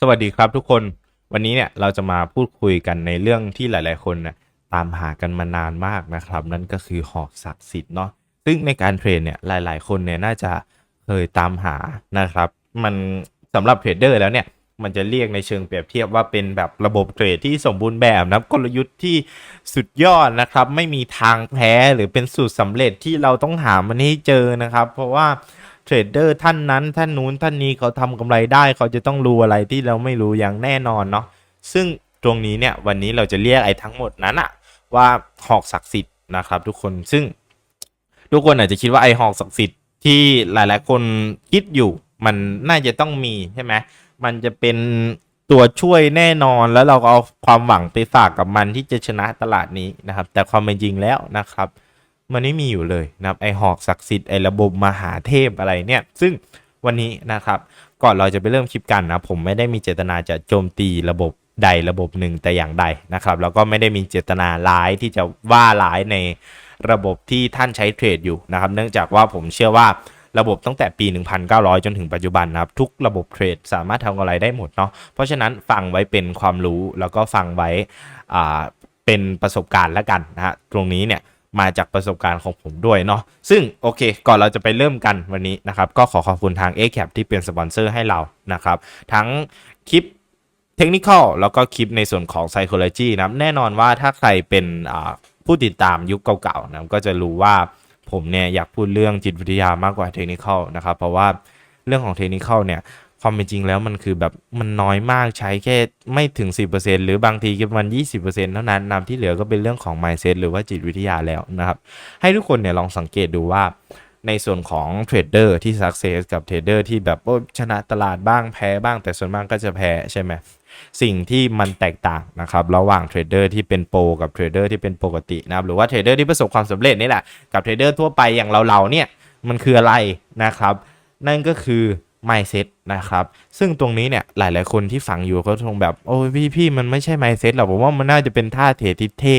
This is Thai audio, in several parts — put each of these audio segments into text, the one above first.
สวัสดีครับทุกคนวันนี้เนี่ยเราจะมาพูดคุยกันในเรื่องที่หลาย ๆ คนนะตามหากันมานานมากนะครับ นั่นก็คือหอกศักดิ์สิทธิ์เนาะซึ่งในการเทรดเนี่ยหลาย ๆ คนเนี่ยน่าจะเคยตามหานะครับ มันสำหรับเทรดเดอร์แล้วเนี่ยมันจะเรียกในเชิงเปรียบเทียบว่าเป็นแบบระบบเทรดที่สมบูรณ์แบบนะกลยุทธ์ที่สุดยอดนะครับ ไม่มีทางแพ้หรือเป็นสูตรสำเร็จที่เราต้องหามันให้เจอนะครับ เพราะว่า เทรดเดอร์ท่านนั้นท่านนู้นท่านนี้เขาทำกำไรได้เขาจะต้องรู้อะไรที่เราไม่รู้อย่างแน่นอนเนาะซึ่งตรงนี้เนี่ยวันนี้เราจะเรียกไอ้ทั้งหมดนั้นอะว่าหอกศักดิ์สิทธิ์นะครับ ทุกคนซึ่งทุกคนอาจจะคิดว่าไอ้หอกศักดิ์สิทธิ์ที่หลาย ๆ คนคิดอยู่มันน่าจะต้องมีใช่ไหมมันจะเป็นตัวช่วยแน่นอนแล้วเราก็เอาความหวังไปฝากกับมันที่จะชนะตลาดนี้นะครับ แต่ความเป็นจริงแล้วนะครับ มันไม่มีอยู่เลยนะครับไอหอกศักดิ์สิทธิ์ไอระบบมหาเทพอะไรเนี่ย ซึ่งวันนี้นะครับ ก่อนเราจะไปเริ่มคลิปกันนะผมไม่ได้มีเจตนาจะโจมตีระบบใดระบบหนึ่งแต่อย่างใดนะครับแล้วก็ไม่ได้มีเจตนาร้ายที่จะว่าร้ายในระบบที่ท่านใช้เทรดอยู่นะครับ เนื่องจากว่าผมเชื่อว่าระบบตั้งแต่ปี 1900 จนถึงปัจจุบันนะครับ ทุกระบบเทรดสามารถทำอะไรได้หมดเนาะเพราะฉะนั้นฟังไว้เป็นความรู้แล้วก็ฟังไว้เป็นประสบการณ์แล้วกันนะฮะตรงนี้เนี่ย มาจากประสบการณ์ของผมด้วยเนาะซึ่งโอเค ก่อนเราจะไปเริ่มกันวันนี้นะครับก็ขอขอบคุณทาง a c a p ที่เป็นสปอนเซอร์ให้เรานะครับทั้งคลิปเทคนิคแล้วก็คลิปในส่วนของ Psychology นะครับแน่นอนว่าถ้าใครเป็นผู้ติดตามยุคเก่าๆนะก็จะรู้ว่าผมเนี่ยอยากพูดเรื่องจิตวิทยามากกว่าเทคนิคนะครับเพราะว่าเรื่องของเทคนิคเนี่ย ความเป็นจริงแล้วมันคือแบบมันน้อยมากใช้แค่ไม่ถึง 10%หรือบางทีก็ประมาณ20%เท่านั้นนำที่เหลือก็เป็นเรื่องของ mindset หรือว่าจิตวิทยาแล้วนะครับให้ทุกคนเนี่ยลองสังเกตดูว่าในส่วนของเทรดเดอร์ที่ success กับเทรดเดอร์ที่แบบชนะตลาดบ้างแพ้บ้าง แต่ส่วนมากก็จะแพ้ใช่ไหมสิ่งที่มันแตกต่างนะครับระหว่างเทรดเดอร์ที่เป็นโปรกับเทรดเดอร์ที่เป็นปกตินะครับหรือว่าเทรดเดอร์ที่ประสบความสำเร็จนี่แหละกับเทรดเดอร์ทั่วไปอย่างเราๆเนี่ยมันคืออะไรนะครับ นั่นก็คือ mindset นะครับ ซึ่งตรงนี้เนี่ยหลาย ๆ คนที่ฟังอยู่เขาคงแบบ โอ้ยพี่พี่มันไม่ใช่ mindset หรอกผมว่ามันน่าจะเป็นท่าเทที่เท่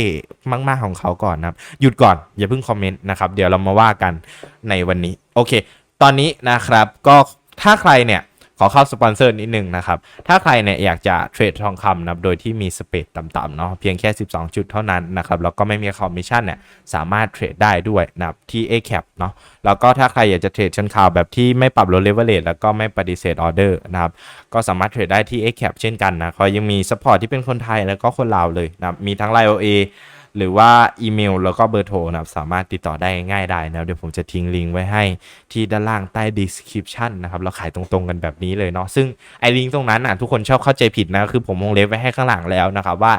มาก ๆ ของเขาก่อนนะครับ หยุดก่อนอย่าเพิ่งคอมเมนต์นะครับ เดี๋ยวเรามาว่ากันในวันนี้ โอเค ตอนนี้นะครับก็ถ้าใครเนี่ย ขอเข้าสปอนเซอร์นิดนึงนะครับ ถ้าใครเนี่ยอยากจะเทรดทองคำนะโดยที่มีสเปดต่ำๆเนาะเพียงแค่ 12 จุดเท่านั้นนะครับ แล้วก็ไม่มีคอมมิชชั่นเนี่ยสามารถเทรดได้ด้วยนะที่ a c a p เนาะแล้วก็ถ้าใครอยากจะเทรดเชนข่าวแบบที่ไม่ปรับลดเลเวลเลทแล้วก็ไม่ปฏิเสธออเดอร์นะครับก็สามารถเทรดได้ที่ a c a p เช่นกันนะเขายังมีซัพพอร์ตที่เป็นคนไทยแล้วก็คนลาวเลยนะมีทั้ง Line OA หรือว่าอีเมลแล้วก็เบอร์โทรนะครับสามารถติดต่อได้ง่ายได้นะเดี๋ยวผมจะทิ้งลิงก์ไว้ให้ที่ด้านล่างใต้ description นะครับเราขายตรงๆกันแบบนี้เลยเนาะซึ่งไอ้ลิงก์ตรงนั้นอะทุกคนชอบเข้าใจผิดนะคือผมวงเล็บไว้ให้ข้างหลังแล้วนะครับว่า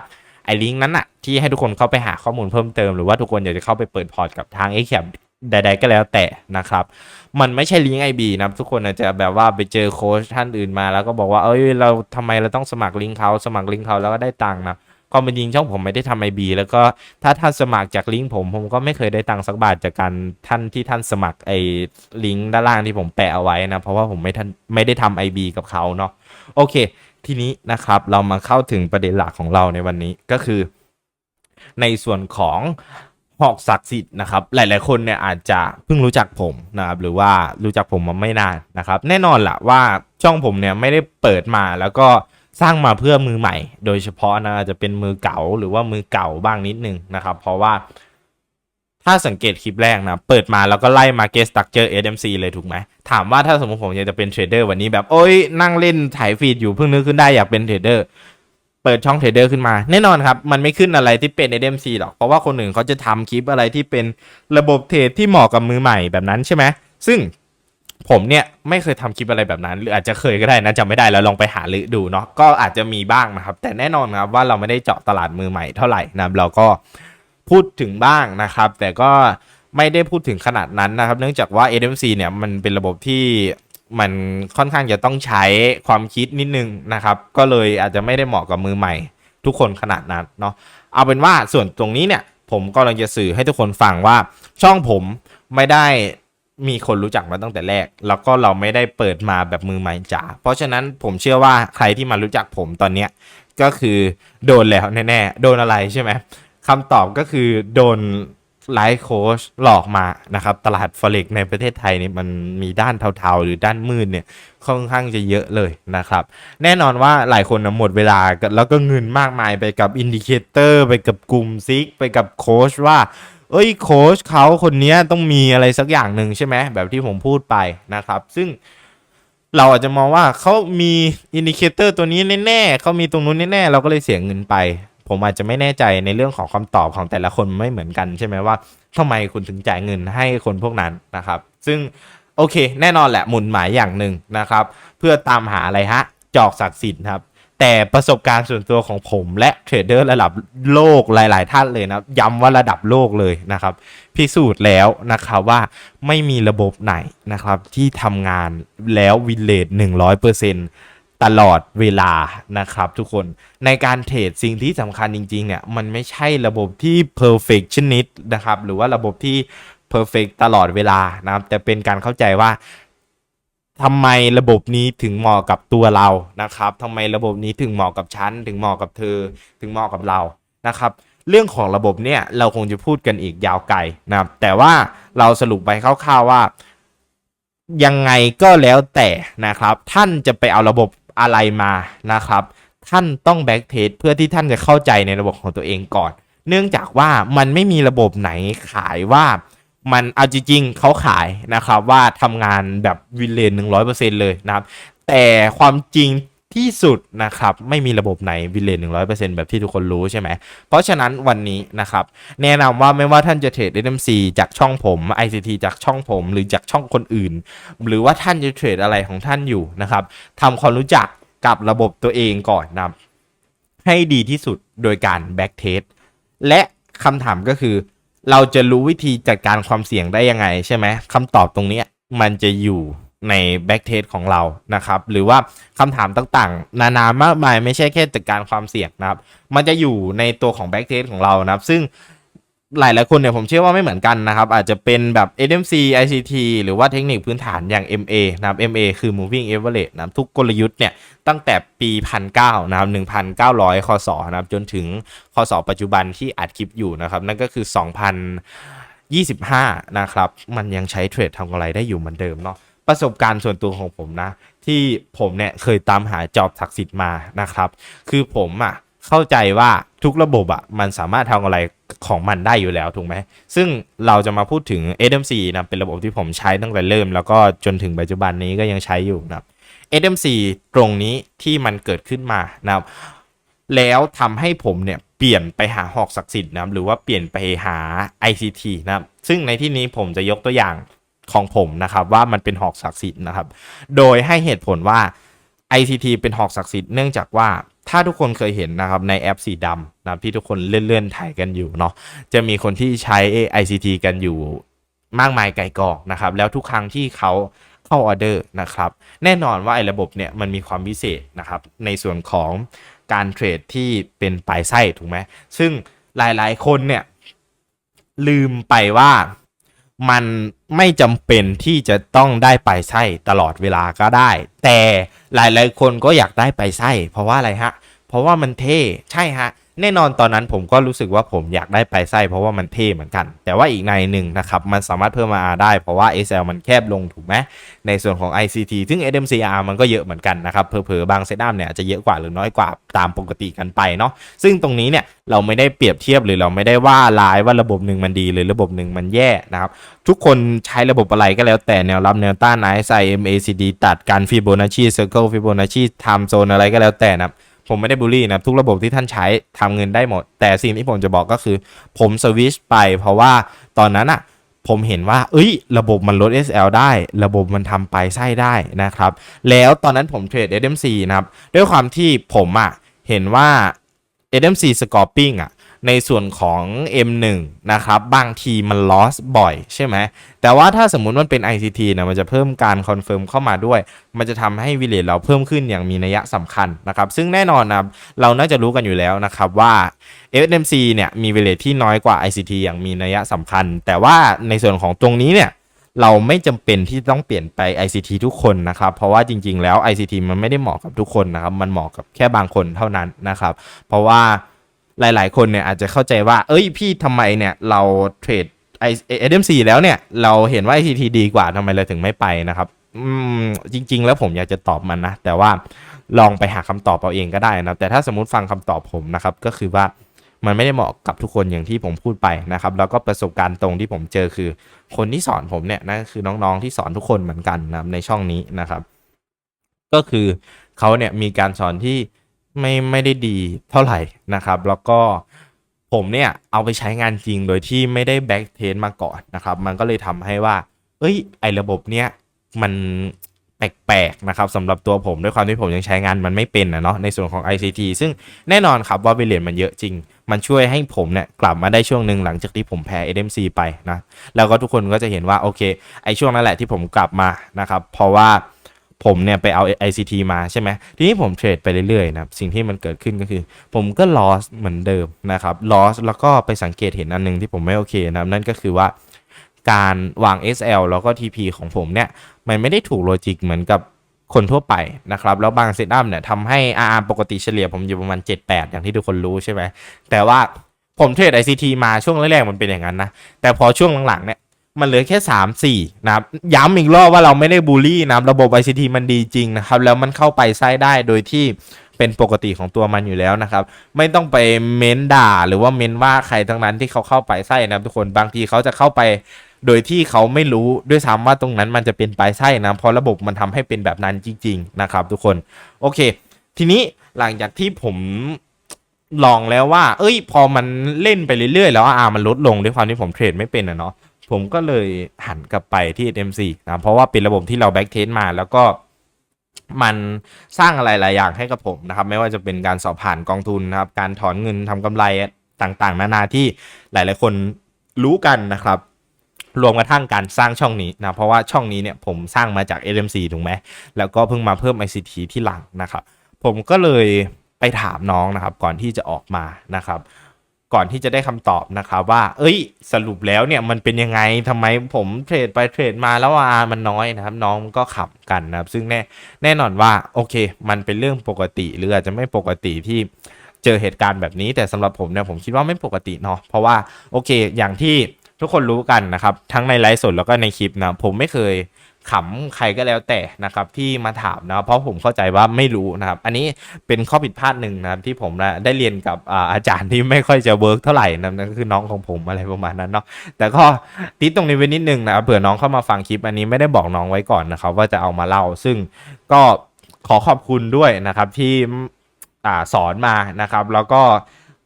ไอ้ลิงก์นั้นอะที่ให้ทุกคนเข้าไปหาข้อมูลเพิ่มเติมหรือว่าทุกคนอยากจะเข้าไปเปิดพอร์ตกับทาง a c a p ใดๆก็แล้วแต่นะครับ มันไม่ใช่ลิงก์ IB นะทุกคนอาจจะแบบว่าไปเจอโค้ชท่านอื่นมาแล้วก็บอกว่าเอ้ยเราทำไมเราต้องสมัครลิงก์เขาสมัครลิงก์เขาแล้วก็ได้ตังค์นะ ความเป็นจริงช่องผมไม่ได้ทำไอบีแล้วก็ถ้าท่านสมัครจากลิงก์ผมผมก็ไม่เคยได้ตังค์สักบาทจากการท่านที่ท่านสมัครไอลิงก์ด้านล่างที่ผมแปะเอาไว้นะเพราะว่าผมไม่ท่านไม่ได้ทำไอบีกับเขาเนาะโอเค ทีนี้นะครับเรามาเข้าถึงประเด็นหลักของเราในวันนี้ก็คือ ในส่วนของหอกศักดิ์สิทธิ์นะครับหลาย ๆ คนเนี่ยอาจจะเพิ่งรู้จักผมนะครับหรือว่ารู้จักผมมาไม่นานนะครับ แน่นอนละว่าช่องผมเนี่ยไม่ได้เปิดมาแล้วก็ สร้างมาเพื่อมือใหม่ โดยเฉพาะนะอาจจะเป็นมือเก่าหรือว่ามือเก่าบ้างนิดนึงนะครับ เพราะว่าถ้าสังเกตคลิปแรกนะ เปิดมาแล้วก็ไล่ Market Structure SMC เลยถูกไหม ถามว่าถ้าสมมติผมอยากจะเป็นเทรดเดอร์วันนี้แบบ โอ้ยนั่งเล่นถ่ายฟีดอยู่เพิ่งนึกขึ้นได้อยากเป็นเทรดเดอร์เปิดช่องเทรดเดอร์ขึ้นมา แน่นอนครับ มันไม่ขึ้นอะไรที่เป็น SMC หรอก เพราะว่าคนอื่นเขาจะทำคลิปอะไรที่เป็นระบบเทรดที่เหมาะกับมือใหม่แบบนั้นใช่ไหมซึ่ง ผมเนี่ยไม่เคยทำคลิปอะไรแบบนั้น หรืออาจจะเคยก็ได้นะจำไม่ได้แล้วลองไปหาลือดูเนาะก็อาจจะมีบ้างนะครับ แต่แน่นอนครับว่าเราไม่ได้เจาะตลาดมือใหม่เท่าไหร่นะเราก็พูดถึงบ้างนะครับ แต่ก็ไม่ได้พูดถึงขนาดนั้นนะครับ เนื่องจากว่า SMC เนี่ยมันเป็นระบบที่มันค่อนข้างจะต้องใช้ความคิดนิดนึงนะครับ ก็เลยอาจจะไม่ได้เหมาะกับมือใหม่ ทุกคนขนาดนั้นเนาะเอาเป็นว่าส่วนตรงนี้เนี่ย ผมกำลังจะสื่อให้ทุกคนฟังว่าช่องผมไม่ได้ มีคนรู้จักมาตั้งแต่แรก แล้วก็เราไม่ได้เปิดมาแบบมือใหม่จ๋าเพราะฉะนั้นผมเชื่อว่าใครที่มารู้จักผมตอนเนี้ยก็คือโดนแล้วแน่ๆ โดนอะไรใช่ไหมคำตอบก็คือโดนไลฟ์โค้ชหลอกมานะครับ ตลาด Forex ในประเทศไทยเนี่ยมันมีด้านเทาๆ หรือด้านมืดเนี่ยค่อนข้างจะเยอะเลยนะครับ แน่นอนว่าหลายคนหมดเวลาแล้วก็เงินมากมายไปกับอินดิเคเตอร์ไปกับกลุ่มซิก ไปกับโค้ชว่า เอ้ยโค้ชเขาคนนี้ต้องมีอะไรสักอย่างหนึ่งใช่ไหมแบบที่ผมพูดไปนะครับ ซึ่งเราอาจจะมองว่าเขามีอินดิเคเตอร์ตัวนี้แน่ๆเขามีตรงนู้นแน่ๆเราก็เลยเสียเงินไป ผมอาจจะไม่แน่ใจในเรื่องของคำตอบของแต่ละคนไม่เหมือนกันใช่ไหมว่าทำไมคุณถึงจ่ายเงินให้คนพวกนั้นนะครับ ซึ่งโอเค แน่นอนแหละหมุนหมายอย่างหนึ่งนะครับ เพื่อตามหาอะไรฮะ จอกศักดิ์สิทธิ์ครับ แต่ประสบการณ์ส่วนตัวของผมและเทรดเดอร์ระดับโลกหลาย ๆ ท่านเลยนะย้ำว่าระดับโลกเลยนะครับ พิสูจน์แล้วนะครับว่าไม่มีระบบไหนนะครับที่ทำงานแล้ววินเลท100%ตลอดเวลานะครับทุกคนในการเทรดสิ่งที่สำคัญจริง ๆ เนี่ย มันไม่ใช่ระบบที่ perfectionist นะครับ หรือว่าระบบที่ perfect ตลอดเวลานะครับ แต่เป็นการเข้าใจว่า ทำไมระบบนี้ถึงเหมาะกับตัวเรานะครับทำไมระบบนี้ถึงเหมาะกับฉันถึงเหมาะกับเธอ ถึงเหมาะกับเรานะครับ เรื่องของระบบเนี่ยเราคงจะพูดกันอีกยาวไกลนะครับแต่ว่าเราสรุปไปคร่าวๆว่า ยังไงก็แล้วแต่นะครับ ท่านจะไปเอาระบบอะไรมานะครับ ท่านต้องแบ็กเทสเพื่อที่ท่านจะเข้าใจในระบบของตัวเองก่อน เนื่องจากว่ามันไม่มีระบบไหนขายว่า มันเอาจริงๆเขาขายนะครับว่าทำงานแบบวินเลนหนึ่งร้อยเปอร์เซ็นเลยนะครับ แต่ความจริงที่สุดนะครับไม่มีระบบไหนวินเลนหนึ่งร้อยเปอร์เซ็นแบบที่ทุกคนรู้ใช่ไหม เพราะฉะนั้นวันนี้นะครับ แนะนำว่าไม่ว่าท่านจะเทรด SMC จากช่องผม ICT จากช่องผมหรือจากช่องคนอื่น หรือว่าท่านจะเทรดอะไรของท่านอยู่นะครับทำความรู้จักกับระบบตัวเองก่อนนะให้ดีที่สุดโดยการแบ็กเทสและคำถามก็คือ เราจะรู้วิธีจัดการความเสี่ยงได้ยังไงใช่ไหมคำตอบตรงนี้มันจะอยู่ในแบ็กเทสของเรานะครับ หรือว่าคำถามต่างๆ นานามากมายไม่ใช่แค่จัดการความเสี่ยงนะครับ มันจะอยู่ในตัวของแบ็กเทสของเรานะครับ ซึ่ง หลายๆคนเนี่ยผมเชื่อว่าไม่เหมือนกันนะครับ อาจจะเป็นแบบ SMC ICT หรือว่าเทคนิคพื้นฐานอย่าง MA นะครับ MA คือ moving average นะครับทุกกลยุทธ์เนี่ยตั้งแต่ปีพันเนะครับ1,900คศนะครับจนถึงคศปัจจุบันที่อัดคลิปอยู่นะครับ นั่นก็คือ 2025 นะครับ มันยังใช้เทรดทำกำไรได้อยู่เหมือนเดิมเนาะประสบการณ์ส่วนตัวของผมนะ ที่ผมเนี่ยเคยตามหาจอบศักดิ์สิทธิ์มานะครับ คือผมอะ เข้าใจว่าทุกระบบอะมันสามารถทำอะไรของมันได้อยู่แล้วถูกไหม ซึ่งเราจะมาพูดถึง SMC นะเป็นระบบที่ผมใช้ตั้งแต่เริ่ม แล้วก็จนถึงปัจจุบันนี้ก็ยังใช้อยู่นะครับ SMC ตรงนี้ที่มันเกิดขึ้นมานะครับ แล้วทำให้ผมเนี่ยเปลี่ยนไปหาหอกศักดิ์สิทธิ์นะครับหรือว่าเปลี่ยนไปหา ICT นะครับ ซึ่งในที่นี้ผมจะยกตัวอย่างของผมนะครับว่ามันเป็นหอกศักดิ์สิทธิ์นะครับ โดยให้เหตุผลว่า ICT เป็นหอกศักดิ์สิทธิ์เนื่องจากว่า ถ้าทุกคนเคยเห็นนะครับในแอปสีดำนะที่ทุกคนเลื่อนๆถ่ายกันอยู่เนาะจะมีคนที่ใช้ ICT กันอยู่มากมายไกลกองนะครับ แล้วทุกครั้งที่เขาเข้าออเดอร์นะครับ แน่นอนว่าไอ้ระบบเนี่ยมันมีความพิเศษนะครับ ในส่วนของการเทรดที่เป็นปลายไส้ถูกไหมซึ่งหลายๆ คนเนี่ยลืมไปว่า มันไม่จำเป็นที่จะต้องได้ไปไส้ตลอดเวลาก็ได้ แต่หลายๆคนก็อยากได้ไปไส้เพราะว่าอะไรฮะ เพราะว่ามันเท่ใช่ฮะ แน่นอนตอนนั้นผมก็รู้สึกว่าผมอยากได้ปลายไส้เพราะว่ามันเท่เหมือนกัน แต่ว่าอีกในหนึ่งนะครับ มันสามารถเพิ่มมาได้เพราะว่า SL มันแคบลงถูกไหมในส่วนของ ICT ซึ่ง SMCR มันก็เยอะเหมือนกันนะครับเผลอๆบางเซตอัพเนี่ยจะเยอะกว่าหรือน้อยกว่าตามปกติกันไปเนาะซึ่งตรงนี้เนี่ยเราไม่ได้เปรียบเทียบหรือเราไม่ได้ว่าร้ายว่าระบบหนึ่งมันดีหรือระบบหนึ่งมันแย่นะครับทุกคนใช้ระบบอะไรก็แล้วแต่แนวรับแนวต้านไอซ MACD ตัดการฟิโบนัชชีเซอร์เคิลฟิโบนัชชีไทม์โซนอะไรก็แล้วแต่นะครับ ผมไม่ได้บูลลี่นะครับทุกระบบที่ท่านใช้ทำเงินได้หมด แต่สิ่งที่ผมจะบอกก็คือ ผมสวิชไป เพราะว่าตอนนั้นอะผมเห็นว่า เอ้ย ระบบมันลด SL ได้ ระบบมันทำไปไส้ได้นะครับ แล้วตอนนั้นผมเทรด SMC นะครับ ด้วยความที่ผมอะเห็นว่า SMC Scorping อะ ในส่วนของ M1 นะครับ บางทีมัน loss บ่อยใช่ไหม แต่ว่าถ้าสมมุติมันเป็น ICT นะมันจะเพิ่มการคอนเฟิร์มเข้ามาด้วย มันจะทำให้วิเลตเราเพิ่มขึ้นอย่างมีนัยสำคัญนะครับ ซึ่งแน่นอนนะเราน่าจะรู้กันอยู่แล้วนะครับว่า FMC เนี่ยมีวิเลตที่น้อยกว่า ICT อย่างมีนัยสำคัญ แต่ว่าในส่วนของตรงนี้เนี่ยเราไม่จำเป็นที่ต้องเปลี่ยนไป ICT ทุกคนนะครับ เพราะว่าจริง ๆ แล้ว ICT มันไม่ได้เหมาะกับทุกคนนะครับ มันเหมาะกับแค่บางคนเท่านั้นนะครับ เพราะว่า หลายๆ คนเนี่ยอาจจะเข้าใจว่า เอ้ยพี่ทำไมเนี่ยเราเทรดไอเอ็มซีแล้วเนี่ย เราเห็นว่า ICT ดีกว่าทำไมเราถึงไม่ไปนะครับอืมจริง ๆ แล้วผมอยากจะตอบมันนะ แต่ว่าลองไปหาคำตอบเอาเองก็ได้นะแต่ถ้าสมมติฟังคำตอบผมนะครับ ก็คือว่ามันไม่ได้เหมาะกับทุกคนอย่างที่ผมพูดไปนะครับ แล้วก็ประสบการณ์ตรงที่ผมเจอคือ คนที่สอนผมเนี่ยนั่นคือน้องๆที่สอนทุกคนเหมือนกันนะในช่องนี้นะครับ ก็คือเขาเนี่ยมีการสอนที่ ไม่ไม่ได้ดีเท่าไหร่นะครับ แล้วก็ผมเนี่ยเอาไปใช้งานจริงโดยที่ไม่ได้แบ็กเทสมาก่อนนะครับ มันก็เลยทำให้ว่า เอ้ย ไอระบบเนี้ยมันแปลกๆนะครับสำหรับตัวผมด้วยความที่ผมยังใช้งานมันไม่เป็นนะเนาะในส่วนของ ICT ซึ่งแน่นอนครับว่าเวเลนมันเยอะจริง มันช่วยให้ผมเนี่ยกลับมาได้ช่วงหนึ่งหลังจากที่ผมแพ้ SMC ไปนะ แล้วก็ทุกคนก็จะเห็นว่าโอเค ไอช่วงนั้นแหละที่ผมกลับมานะครับ เพราะว่า ผมเนี่ยไปเอา ICT มาใช่ไหมทีนี้ผมเทรดไปเรื่อยๆนะสิ่งที่มันเกิดขึ้นก็คือ ผมก็ loss เหมือนเดิมนะครับ loss แล้วก็ไปสังเกตเห็นอันหนึงที่ผมไม่โอเคนะนั่นก็คือว่าการวาง SL แล้วก็ TP ของผมเนี่ย มันไม่ได้ถูกโลจิกเหมือนกับคนทั่วไปนะครับ แล้วบางเซตอัพเนี่ยทำให้ RR ปกติเฉลี่ยผมอยู่ประมาณ 7-8 อย่างที่ทุกคนรู้ใช่ไหมแต่ว่าผมเทรด ICT มาช่วงแรกๆมันเป็นอย่างนั้นนะ แต่พอช่วงหลังๆเนี่ย มันเหลือแค่ 3 4 นะครับ ย้ำอีกรอบว่าเราไม่ได้บูลลี่นะครับ ระบบ ICT มันดีจริงนะครับ แล้วมันเข้าไปไส้ได้โดยที่เป็นปกติของตัวมันอยู่แล้วนะครับ ไม่ต้องไปเม้นด่า หรือว่าเม้นว่าใครทั้งนั้นที่เขาเข้าไปไส้นะครับทุกคนบางทีเขาจะเข้าไปโดยที่เขาไม่รู้ด้วยซ้ำว่าตรงนั้นมันจะเป็นปลายไส้นะเพราะระบบมันทำให้เป็นแบบนั้นจริง ๆ นะครับ ทุกคนโอเค ทีนี้หลังจากที่ผมลองแล้วว่า เอ้ย พอมันเล่นไปเรื่อยๆ แล้วอามันลดลงด้วยความที่ผมเทรดไม่เป็นอะเนาะ ผมก็เลยหันกลับไปที่ MC นะเพราะว่าเป็นระบบที่เราแบ็กเทสมาแล้วก็มันสร้างอะไรหลายอย่างให้กับผมนะครับ ไม่ว่าจะเป็นการสอบผ่านกองทุนนะครับ การถอนเงินทำกำไรต่างๆ นานาที่หลาย ๆ คนรู้กันนะครับ รวมกระทั่งการสร้างช่องนี้นะเพราะว่าช่องนี้เนี่ยผมสร้างมาจาก LMC ถูกไหมแล้วก็เพิ่งมาเพิ่ม ICT ที่หลังนะครับ ผมก็เลยไปถามน้องนะครับ ก่อนที่จะออกมานะครับ ก่อนที่จะได้คำตอบนะครับว่า เอ้ย สรุปแล้วเนี่ยมันเป็นยังไงทำไมผมเทรดไปเทรดมาแล้วว่ามันน้อยนะครับ น้องก็ขับกันนะครับ ซึ่งแน่แน่นอนว่าโอเค มันเป็นเรื่องปกติหรืออาจจะไม่ปกติที่เจอเหตุการณ์แบบนี้แต่สำหรับผมเนี่ยผมคิดว่าไม่ปกติเนาะเพราะว่าโอเค อย่างที่ทุกคนรู้กันนะครับ ทั้งในไลฟ์สดแล้วก็ในคลิปนะผมไม่เคย ขำใครก็แล้วแต่นะครับที่มาถามนะเพราะผมเข้าใจว่าไม่รู้นะครับอันนี้เป็นข้อผิดพลาดหนึ่งนะครับที่ผมนะได้เรียนกับอาจารย์ที่ไม่ค่อยจะเวิร์กเท่าไหร่นะนั่นก็คือน้องของผมอะไรประมาณนั้นเนาะแต่ก็ติดตรงนี้ไว้นิดนึงนะครับเผื่อน้องเข้ามาฟังคลิปอันนี้ไม่ได้บอกน้องไว้ก่อนนะครับว่าจะเอามาเล่าซึ่งก็ขอขอบคุณด้วยนะครับที่สอนมานะครับ แล้วก็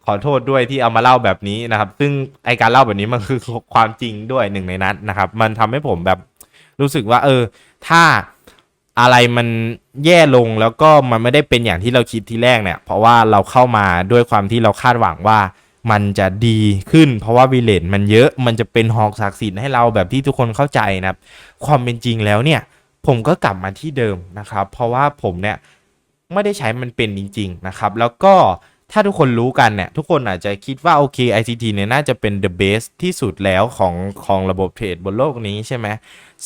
ขอโทษด้วยที่เอามาเล่าแบบนี้นะครับ ซึ่งไอการเล่าแบบนี้มันคือความจริงด้วยหนึ่งในนั้นนะครับ มันทำให้ผมแบบ รู้สึกว่า เออ ถ้าอะไรมันแย่ลงแล้วก็มันไม่ได้เป็นอย่างที่เราคิดทีแรกเนี่ย เพราะว่าเราเข้ามาด้วยความที่เราคาดหวังว่ามันจะดีขึ้น เพราะว่าวิเลนมันเยอะมันจะเป็นหอกศักดิ์สิทธิ์ให้เราแบบที่ทุกคนเข้าใจนะครับ ความเป็นจริงแล้วเนี่ย ผมก็กลับมาที่เดิมนะครับ เพราะว่าผมเนี่ยไม่ได้ใช้มันเป็นจริง ๆ นะครับ แล้วก็ ถ้าทุกคนรู้กันเนี่ย ทุกคนอาจจะคิดว่าโอเค ICT เนี่ยน่าจะเป็น the best ที่สุดแล้วของของระบบเทรดบนโลกนี้ใช่ไหม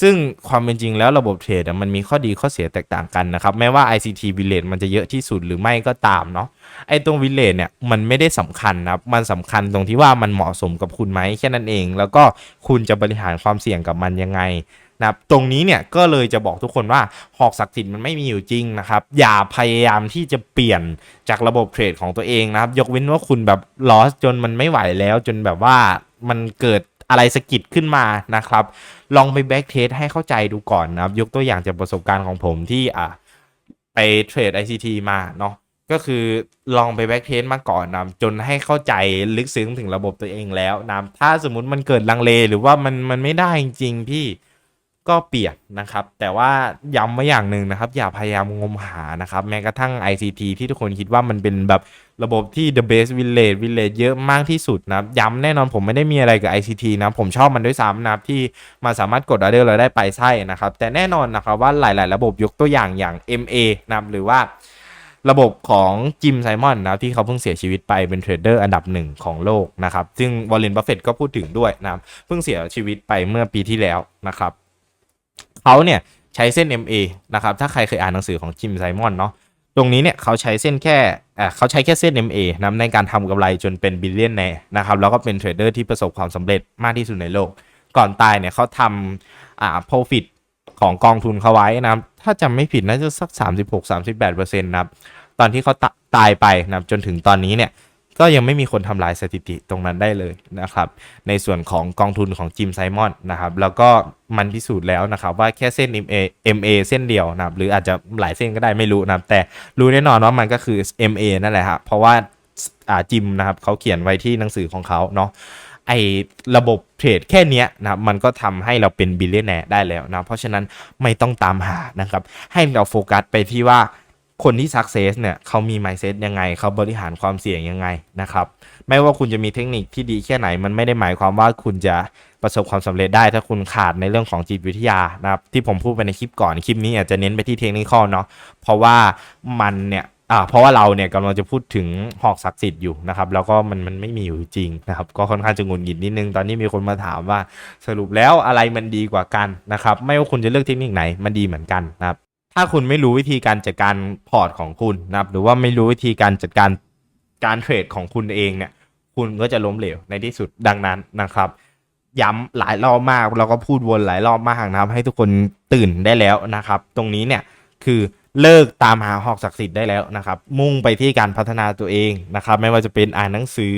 ซึ่งความเป็นจริงแล้วระบบเทรดมันมีข้อดีข้อเสียแตกต่างกันนะครับ แม้ว่า ICT Village มันจะเยอะที่สุดหรือไม่ก็ตามเนาะไอ้ตรง Village เนี่ยมันไม่ได้สำคัญนะครับ มันสำคัญตรงที่ว่ามันเหมาะสมกับคุณไหมแค่นั้นเอง แล้วก็คุณจะบริหารความเสี่ยงกับมันยังไง นะครับตรงนี้เนี่ยก็เลยจะบอกทุกคนว่าหอกศักดิ์สิทธิ์มันไม่มีอยู่จริงนะครับ อย่าพยายามที่จะเปลี่ยนจากระบบเทรดของตัวเองนะครับ ยกเว้นว่าคุณแบบลอสจนมันไม่ไหวแล้วจนแบบว่ามันเกิดอะไรสะกิดขึ้นมานะครับ ลองไปแบ็กเทสให้เข้าใจดูก่อนนะครับ ยกตัวอย่างจากประสบการณ์ของผมที่อะไปเทรด ICT มาเนาะก็คือลองไปแบ็กเทสมาก่อนนะจนให้เข้าใจลึกซึ้งถึงระบบตัวเองแล้วนะถ้าสมมติมันเกิดลังเลหรือว่ามันมันไม่ได้จริงๆพี่ ก็เปียนนะครับ แต่ว่าย้ำไว้อย่างหนึ่งนะครับ อย่าพยายามงมหานะครับ แม้กระทั่ง ICT ที่ทุกคนคิดว่ามันเป็นแบบระบบที่ the best village village เยอะมากที่สุดนะครับย้ำแน่นอนผมไม่ได้มีอะไรกับ ICT นะผมชอบมันด้วยซ้ำนะที่มาสามารถกดออเดอร์เราได้ไปไส้นะครับ แต่แน่นอนนะครับว่าหลาย ๆ ระบบยกตัวอย่างอย่าง MA นะหรือว่าระบบของจิมไซมอนนะครับที่เขาเพิ่งเสียชีวิตไปเป็นเทรดเดอร์อันดับหนึ่งของโลกนะครับซึ่งวอลเลนบัฟเฟตก็พูดถึงด้วยนะเพิ่งเสียชีวิตไปเมื่อปีที่แล้วนะครับ เขาเนี่ยใช้เส้น MA นะครับถ้าใครเคยอ่านหนังสือของจิมไซมอนเนาะตรงนี้เนี่ยเขาใช้เส้นแค่อ่าเขาใช้แค่เส้น MA นะในการทำกำไรจนเป็นบิลเลียนแนนะครับแล้วก็เป็นเทรดเดอร์ที่ประสบความสำเร็จมากที่สุดในโลก ก่อนตายเนี่ยเขาทำอ่า profit ของกองทุนเขาไว้นะครับถ้าจำไม่ผิดน่าจะสัก 36-38%นะครับตอนที่เขาตตายไปนะจนถึงตอนนี้เนี่ย ก็ยังไม่มีคนทำลายสถิติตรงนั้นได้เลยนะครับ ในส่วนของกองทุนของจิมไซมอนนะครับ แล้วก็มันพิสูจน์แล้วนะครับ ว่าแค่เส้น MA MA เส้นเดียวนะครับ หรืออาจจะหลายเส้นก็ได้ไม่รู้นะครับ แต่รู้แน่นอนว่ามันก็คือ MA นั่นแหละครับเพราะว่าอ่าจิมนะครับเขาเขียนไว้ที่หนังสือของเขาเนาะไอระบบเทรดแค่นี้นะครับมันก็ทำให้เราเป็นบิลเลียนแนร์ได้แล้วนะ เพราะฉะนั้นไม่ต้องตามหานะครับ ให้เราโฟกัสไปที่ว่า คนที่สักเซสเนี่ยเขามี mindset ยังไง เขาบริหารความเสี่ยงยังไงนะครับ ไม่ว่าคุณจะมีเทคนิคที่ดีแค่ไหน มันไม่ได้หมายความว่าคุณจะประสบความสำเร็จได้ถ้าคุณขาดในเรื่องของจิตวิทยานะครับ ที่ผมพูดไปในคลิปก่อน คลิปนี้อาจจะเน้นไปที่เทคนิคเนาะ เพราะว่ามันเนี่ยอ่าเพราะว่าเราเนี่ยกำลังจะพูดถึงหอกศักดิ์สิทธิ์อยู่นะครับแล้วก็มันมันไม่มีอยู่จริงนะครับก็ค่อนข้างจะงุนหงิดนิดนึงตอนนี้มีคนมาถามว่าสรุปแล้วอะไรมันดีกว่ากันนะครับไม่ว่าคุณจะเลือกเทคนิคไหนมันดีเหมือนกันนะครับ ถ้าคุณไม่รู้วิธีการจัดการพอร์ตของคุณนะครับหรือว่าไม่รู้วิธีการจัดการการเทรดของคุณเองเนี่ย คุณก็จะล้มเหลวในที่สุดดังนั้นนะครับ ย้ำหลายรอบมากแล้วก็พูดวนหลายรอบมากนะครับ ให้ทุกคนตื่นได้แล้วนะครับ ตรงนี้เนี่ยคือเลิกตามหาหอกศักดิ์สิทธิ์ได้แล้วนะครับ มุ่งไปที่การพัฒนาตัวเองนะครับ ไม่ว่าจะเป็นอ่านหนังสือ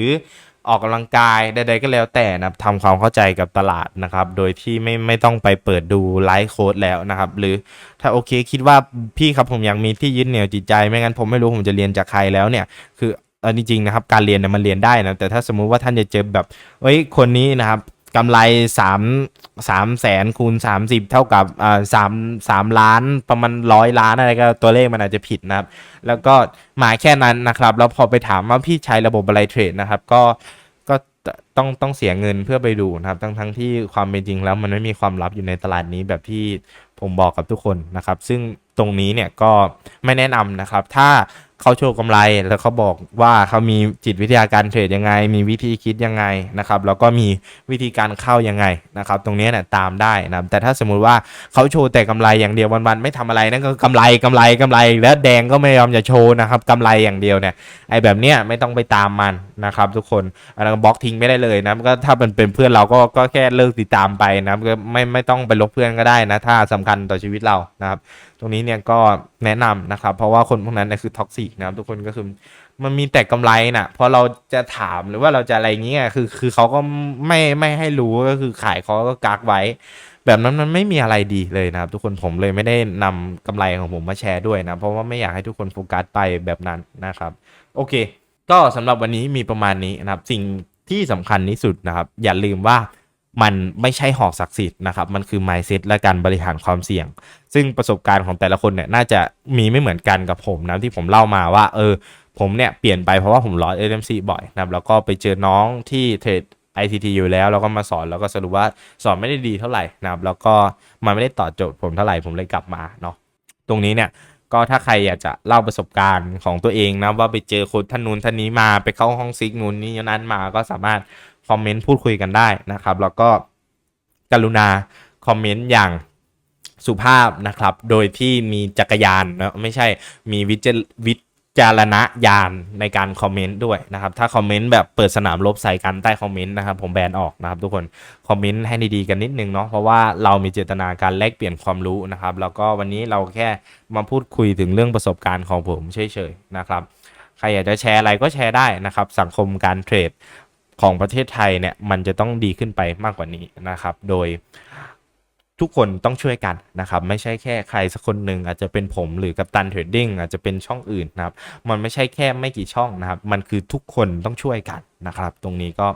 ออกกำลังกายใดๆก็แล้วแต่นะครับทำความเข้าใจกับตลาดนะครับ โดยที่ไม่ไม่ต้องไปเปิดดูไลฟ์โค้ดแล้วนะครับ หรือถ้าโอเคคิดว่าพี่ครับผมอยากมีที่ยึดเหนี่ยวจิตใจ ไม่งั้นผมไม่รู้ผมจะเรียนจากใครแล้วเนี่ย คือเออจริงๆนะครับ การเรียนเนี่ยมันเรียนได้นะแต่ถ้าสมมุติว่าท่านจะเจอแบบเอ้ยคนนี้นะครับ กำไรสามสามแสนคูณสามสิบเท่ากับอ่าสามสามล้านประมาณร้อยล้านอะไรก็ตัวเลขมันอาจจะผิดนะครับ แล้วก็มาแค่นั้นนะครับ แล้วพอไปถามว่าพี่ใช้ระบบอะไรเทรดนะครับ ก็ก็ต้องต้องเสียเงินเพื่อไปดูนะครับ ทั้งทั้งที่ความเป็นจริงแล้วมันไม่มีความลับอยู่ในตลาดนี้แบบที่ผมบอกกับทุกคนนะครับ ซึ่งตรงนี้เนี่ยก็ไม่แนะนำนะครับ ถ้า เขาโชว์กำไรแล้วเขาบอกว่าเขามีจิตวิทยาการเทรดยังไง มีวิธีคิดยังไงนะครับแล้วก็มีวิธีการเข้ายังไงนะครับตรงนี้เนี่ยตามได้นะแต่ถ้าสมมุติว่าเขาโชว์แต่กำไรอย่างเดียววันๆไม่ทำอะไรนั่นก็กำไรกำไรกำไรแล้วแดงก็ไม่ยอมจะโชว์นะครับกำไรอย่างเดียวเนี่ยไอ้แบบเนี้ยไม่ต้องไปตามมันนะครับทุกคนอันนั้นบล็อกทิ้งไม่ได้เลยนะก็ถ้าเป็นเป็นเพื่อนเราก็ก็แค่เลิกติดตามไปนะก็ไม่ไม่ต้องไปลบเพื่อนก็ได้นะถ้าสำคัญต่อชีวิตเรานะครับตรงนี้เนี่ยก็แนะนำนะครับ เพราะว่าคนพวกนั้นเนี่ยคือท็อกซิกนะครับทุกคนก็คือมันมีแต่กำไรน่ะพอเราจะถามหรือว่าเราจะอะไรเงี้ยคือคือเขาก็ไม่ไม่ให้รู้ก็คือขายเขาก็กักไว้ แบบนั้นมันไม่มีอะไรดีเลยนะครับ ทุกคนผมเลยไม่ได้นำกำไรของผมมาแชร์ด้วยนะ เพราะว่าไม่อยากให้ทุกคนโฟกัสไปแบบนั้นนะครับ โอเค ก็สำหรับวันนี้มีประมาณนี้นะครับ สิ่งที่สำคัญที่สุดนะครับ อย่าลืมว่า มันไม่ใช่หอกศักดิ์สิทธิ์นะครับ มันคือ mindset และการบริหารความเสี่ยง ซึ่งประสบการณ์ของแต่ละคนเนี่ยน่าจะมีไม่เหมือนกันกับผมนะที่ผมเล่ามาว่า เออ ผมเนี่ยเปลี่ยนไปเพราะว่าผมรอ LMC บ่อยนะครับ แล้วก็ไปเจอน้องที่เทรด ITT อยู่แล้วแล้วก็มาสอนแล้วก็สรุปว่าสอนไม่ได้ดีเท่าไหร่นะครับ แล้วก็มันไม่ได้ตอบโจทย์ผมเท่าไหร่ผมเลยกลับมาเนาะตรงนี้เนี่ยก็ถ้าใครอยากจะเล่าประสบการณ์ของตัวเองนะว่าไปเจอคนท่านนู้นท่านนี้มาไปเข้าห้องซิกนู้นนี่นั้นมาก็สามารถ คอมเมนต์พูดคุยกันได้นะครับ แล้วก็กรุณาคอมเมนต์อย่างสุภาพนะครับ โดยที่มีจักรยานนะไม่ใช่มีวิจวิจารณญาณในการคอมเมนต์ด้วยนะครับ ถ้าคอมเมนต์แบบเปิดสนามรบใส่กันใต้คอมเมนต์นะครับ ผมแบนออกนะครับทุกคน คอมเมนต์ให้ดีๆกันนิดนึงเนาะ เพราะว่าเรามีเจตนาการแลกเปลี่ยนความรู้นะครับ แล้วก็วันนี้เราแค่มาพูดคุยถึงเรื่องประสบการณ์ของผมเฉยๆนะครับ ใครอยากจะแชร์อะไรก็แชร์ได้นะครับ สังคมการเทรด ของประเทศไทยเนี่ยมันจะต้องดีขึ้นไปมากกว่านี้นะครับ โดยทุกคนต้องช่วยกันนะครับ ไม่ใช่แค่ใครสักคนหนึ่งอาจจะเป็นผมหรือกัปตันเทรดดิ้งอาจจะเป็นช่องอื่นนะครับ มันไม่ใช่แค่ไม่กี่ช่องนะครับ มันคือทุกคนต้องช่วยกันนะครับ ตรงนี้ก็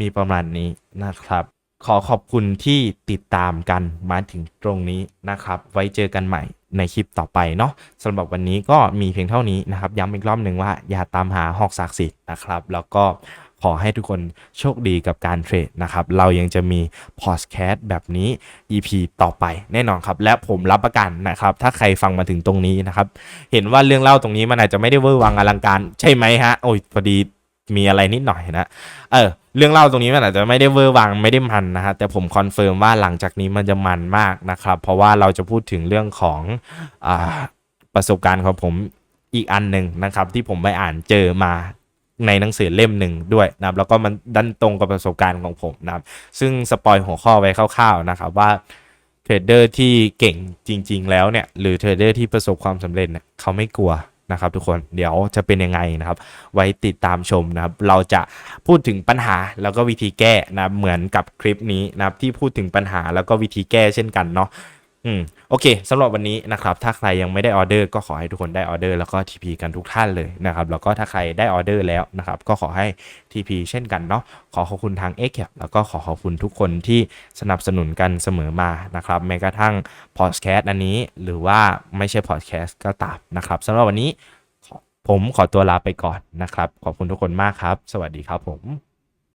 มีประมาณนี้นะครับ ขอขอบคุณที่ติดตามกันมาถึงตรงนี้นะครับ ไว้เจอกันใหม่ในคลิปต่อไปเนาะสำหรับวันนี้ก็มีเพียงเท่านี้นะครับ ย้ำอีกรอบหนึ่งว่าอย่าตามหาหอกศักดิ์สิทธิ์นะครับ แล้วก็ ขอให้ทุกคนโชคดีกับการเทรดนะครับ เรายังจะมีพอดแคสต์แบบนี้ EP ต่อไปแน่นอนครับ และผมรับประกันนะครับ ถ้าใครฟังมาถึงตรงนี้นะครับ เห็นว่าเรื่องเล่าตรงนี้มันอาจจะไม่ได้เวอร์วังอลังการใช่ไหมฮะ โอ้ยพอดีมีอะไรนิดหน่อยนะ เออ เรื่องเล่าตรงนี้มันอาจจะไม่ได้เวอร์วังไม่ได้มันนะฮะ แต่ผมคอนเฟิร์มว่าหลังจากนี้มันจะมันมากนะครับ เพราะว่าเราจะพูดถึงเรื่องของอประสบการณ์ของผมอีกอันหนึ่งนะครับ ที่ผมไปอ่านเจอมา ในหนังสือเล่มหนึ่งด้วยนะครับแล้วก็มันดันตรงกับประสบการณ์ของผมนะครับ ซึ่งสปอยหัวข้อไว้คร่าวๆนะครับว่าเทรดเดอร์ที่เก่งจริง ๆ แล้วเนี่ยหรือเทรดเดอร์ที่ประสบความสำเร็จเนี่ยเขาไม่กลัวนะครับทุกคนเดี๋ยวจะเป็นยังไงนะครับ ไว้ติดตามชมนะครับ เราจะพูดถึงปัญหาแล้วก็วิธีแก้นะเหมือนกับคลิปนี้นะครับที่พูดถึงปัญหาแล้วก็วิธีแก้เช่นกันเนาะ อืมโอเคสำหรับวันนี้นะครับ ถ้าใครยังไม่ได้ออเดอร์ก็ขอให้ทุกคนได้ออเดอร์แล้วก็ TP กันทุกท่านเลยนะครับ แล้วก็ถ้าใครได้ออเดอร์แล้วนะครับ ก็ขอให้ TP เช่นกันเนาะขอขอบคุณทาง x แล้วก็ขอขอบคุณทุกคนที่สนับสนุนกันเสมอมานะครับแม้กระทั่งพอดแคสต์อันนี้หรือว่าไม่ใช่พอดแคสต์ก็ตามนะครับสำหรับวันนี้ผมขอตัวลาไปก่อนนะครับ ขอบคุณทุกคนมากครับ สวัสดีครับผม